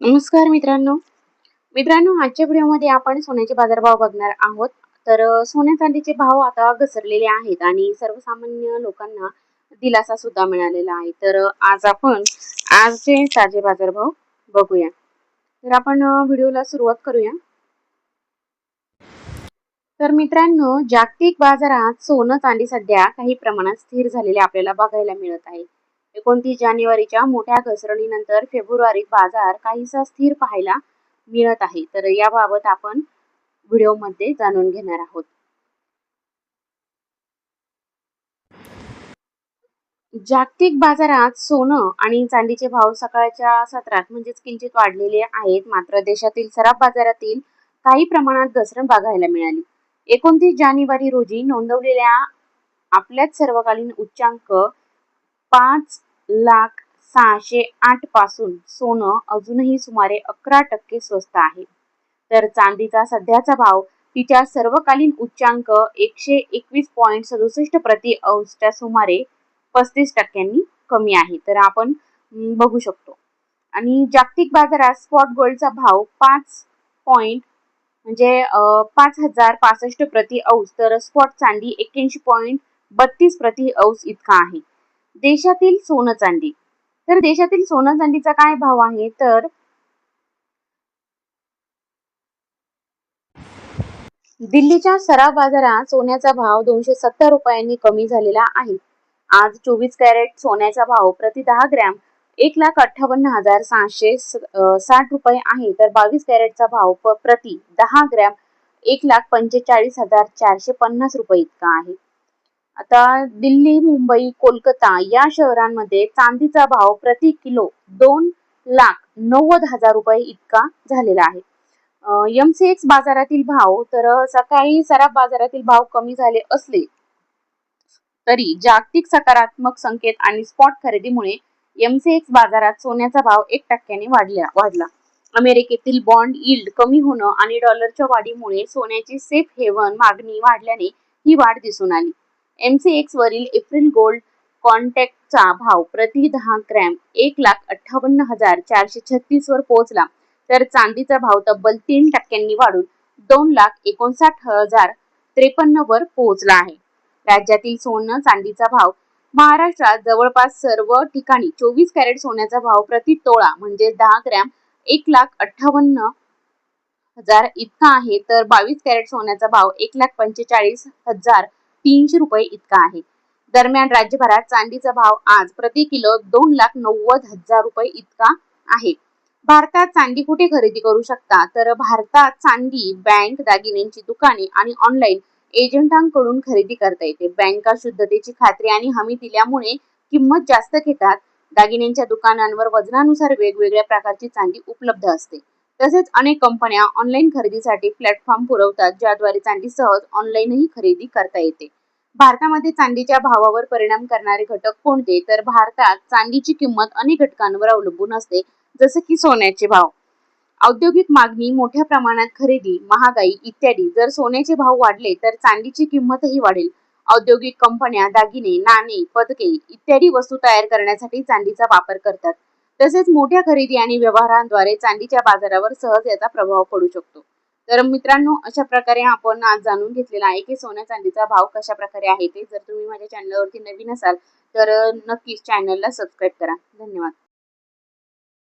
नमस्कार मित्रांनो. मित्रांनो आजच्या व्हिडिओमध्ये आपण सोन्याचे बाजारभाव बघणार आहोत. तर सोन्या चांदीचे भाव आता घसरलेले आहेत आणि सर्वसामान्य लोकांना दिलासा सुद्धा मिळालेला आहे. तर आज आपण आजचे ताजे बाजारभाव बघूया. तर आपण व्हिडिओला सुरुवात करूया. तर मित्रांनो जागतिक बाजारात सोनं चांदी सध्या काही प्रमाणात स्थिर झालेले आपल्याला बघायला मिळत आहे. एकोणतीस जानेवारीच्या मोठ्या घसरणीनंतर फेब्रुवारीत बाजार काहीसा स्थिर पाहायला मिळत आहे. तर याबाबत आपण व्हिडिओमध्ये जाणून घेणार आहोत. जागतिक बाजारात सोनं आणि चांदीचे भाव सकाळच्या सत्रात म्हणजेच किंचित वाढलेले आहेत. मात्र देशातील सराफ बाजारातील काही प्रमाणात घसरण बघायला मिळाली. एकोणतीस जानेवारी रोजी नोंदवलेल्या आपल्याच सर्वकालीन उच्चांक पाच लाख सहाशे आठपासून सोनं अजूनही सुमारे अकरा टक्के स्वस्त आहे. तर चांदीचा सध्याचा भाव तिच्या सर्वकालीन उच्चांक एकशे एकवीस पॉईंट सदुसष्ट प्रति अंशच्या सुमारे पस्तीस टक्क्यांनी कमी आहे. तर आपण बघू शकतो. आणि जागतिक बाजारात स्पॉट गोल्डचा भाव पाच पॉईंट म्हणजे पाच हजार पासष्ट प्रति औस तर स्पॉट चांदी एक्क्याऐंशी पॉईंट बत्तीस प्रति औस इतका आहे. देशातील सोनं चांदी. तर देशातील सोनं चांदीचा काय भाव आहे? तर दिल्लीच्या सराव बाजारात सोन्याचा भाव दोनशे सत्तर रुपयांनी कमी झालेला आहे. आज चोवीस कॅरेट सोन्याचा भाव प्रति दहा ग्रॅम एक लाख अठ्ठावन्न हजार सहाशे साठ रुपये आहे. तर बावीस कॅरेटचा भाव प्रति दहा ग्रॅम एक लाख पंचेचाळीस हजार चारशे पन्नास रुपये इतका आहे. आता दिल्ली मुंबई कोलकाता या शहरांमध्ये चांदीचा भाव प्रति किलो दोन लाख नव्वद हजार रुपये इतका झालेला आहे. एमसीएक्स बाजारातील भाव तर सकाळी सराफ बाजारातील भाव कमी झाले असले तरी जागतिक सकारात्मक संकेत आणि स्पॉट खरेदीमुळे एमसीएक्स बाजारात सोन्याचा भाव एक टक्क्याने वाढला वाढला. अमेरिकेतील बॉन्ड यील्ड कमी होणं आणि डॉलरच्या वाढीमुळे सोन्याची सेफ हेवन मागणी वाढल्याने ही वाढ दिसून आली. एमसीएक्स वरील एप्रिल गोल्ड कॉन्टॅक्टचा भाव प्रति दहा ग्रॅम एक लाख अठ्ठावन्न हजार चारशे छत्तीस वर पोहोचला. तर चांदीचा भाव तब्बल तीन टक्क्यांनी वाढून दोन लाख एकोणसाठ हजार त्रेपन्न वर पोहोचला आहे. राज्यातील सोनं चांदीचा भाव महाराष्ट्रात जवळपास सर्व ठिकाणी चोवीस कॅरेट सोन्याचा भाव प्रति तोळा म्हणजे दहा ग्रॅम एक लाख अठ्ठावन्न हजार इतका आहे. तर बावीस कॅरेट सोन्याचा भाव एक लाख पंचेचाळीस हजार तीनशे रुपये इतका आहे. दरम्यान राज्यभरात चांदीचा भाव आज प्रति किलो दोन लाख नव्वद हजार रुपये इतका आहे. भारतात चांदी कुठे खरेदी करू शकता? तर भारतात चांदी बँक दागिन्यांची दुकाने आणि ऑनलाईन एजंटांकडून खरेदी करता येते. बँका शुद्धतेची खात्री आणि हमी दिल्यामुळे किंमत जास्त घेतात. दागिन्यांच्या दुकानांवर वजनानुसार वेगवेगळ्या प्रकारची चांदी उपलब्ध असते. तसेच अनेक कंपन्या ऑनलाईन खरेदीसाठी प्लॅटफॉर्म पुरवतात ज्याद्वारे चांदी सहज ऑनलाईनही खरेदी करता येते. भारतामध्ये चांदीच्या भावावर परिणाम करणारे घटक कोणते? तर भारतात चांदीची किंमत अनेक घटकांवर अवलंबून असते जसे की सोन्याचे भाव. औद्योगिक मागणी मोठ्या प्रमाणात खरेदी महागाई इत्यादी. जर सोन्याचे भाव वाढले तर चांदीची किंमतही वाढेल. औद्योगिक कंपन्या दागिने नाणे पदके इत्यादी वस्तू तयार करण्यासाठी चांदीचा वापर करतात. तसेच मोठ्या खरेदी आणि व्यवहारांद्वारे चांदीच्या बाजारावर सहज याचा प्रभाव पडू शकतो. तर मित्रांनो अशा प्रकारे आपण आज जाणून घेतलेला आहे की सोन्या चांदीचा भाव कशा प्रकारे आहे ते. जर तुम्ही माझ्या चॅनलवरती नवीन असाल तर नक्कीच चॅनलला सबस्क्राईब करा. धन्यवाद.